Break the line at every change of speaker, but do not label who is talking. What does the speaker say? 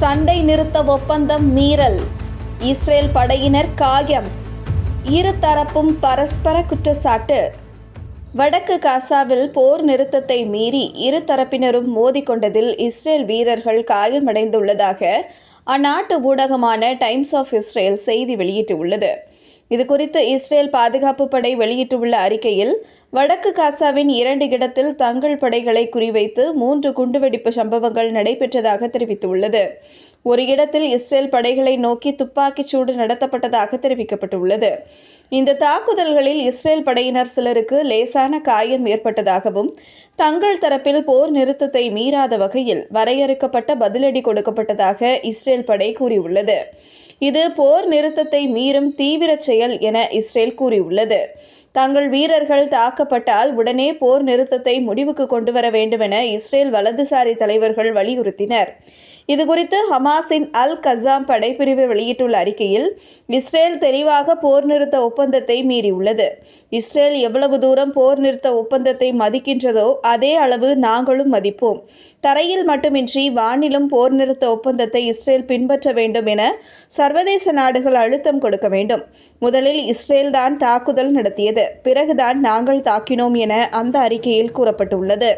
சண்டை நிறுத்த ஒப்பந்தம் மீறல். இஸ்ரேல் படையினர் காயம். இரு தரப்பும் பரஸ்பர குற்றச்சாட்டு. வடக்கு காசாவில் போர் நிறுத்தத்தை மீறி இரு தரப்பினரும் மோதிக்கொண்டதில் இஸ்ரேல் வீரர்கள் காயமடைந்துள்ளதாக அந்நாட்டு ஊடகமான டைம்ஸ் ஆஃப் இஸ்ரேல் செய்தி வெளியிட்டுள்ளது. இதுகுறித்து இஸ்ரேல் பாதுகாப்பு படை வெளியிட்டுள்ள அறிக்கையில் வடக்கு காசாவின் இரண்டு இடத்தில் தங்கள் படைகளை குறிவைத்து மூன்று குண்டுவெடிப்பு சம்பவங்கள் நடைபெற்றதாக தெரிவித்துள்ளது. ஒரு இடத்தில் இஸ்ரேல் படைகளை நோக்கி துப்பாக்கிச் சூடு நடத்தப்பட்டதாக தெரிவிக்கப்பட்டுள்ளது. இந்த தாக்குதல்களில் இஸ்ரேல் படையினர் சிலருக்கு லேசான காயம் ஏற்பட்டதாகவும் தங்கள் தரப்பில் போர் நிறுத்தத்தை மீறாத வகையில் வரையறுக்கப்பட்ட பதிலடி கொடுக்கப்பட்டதாக இஸ்ரேல் படை கூறியுள்ளது. இது போர் நிறுத்தத்தை மீறும் தீவிர செயல் என இஸ்ரேல் கூறியுள்ளது. தங்கள் வீரர்கள் தாக்கப்பட்டால் உடனே போர் நிறுத்தத்தை முடிவுக்கு கொண்டு வர வேண்டுமென இஸ்ரேல் வலதுசாரி தலைவர்கள் வலியுறுத்தினர். இதுகுறித்து ஹமாஸின் அல் கசாம் படைப்பிரிவு வெளியிட்டுள்ள அறிக்கையில் இஸ்ரேல் தெளிவாக போர் நிறுத்த ஒப்பந்தத்தை மீறியுள்ளது. இஸ்ரேல் எவ்வளவு தூரம் போர் நிறுத்த ஒப்பந்தத்தை மதிக்கின்றதோ அதே அளவு நாங்களும் மதிப்போம். தரையில் மட்டுமின்றி வானிலும் போர் நிறுத்த ஒப்பந்தத்தை இஸ்ரேல் பின்பற்ற வேண்டும் என சர்வதேச நாடுகள் அழுத்தம் கொடுக்க வேண்டும். முதலில் இஸ்ரேல் தான் தாக்குதல் நடத்தியது. பிறகுதான் நாங்கள் தாக்கினோம் என அந்த அறிக்கையில் கூறப்பட்டுள்ளது.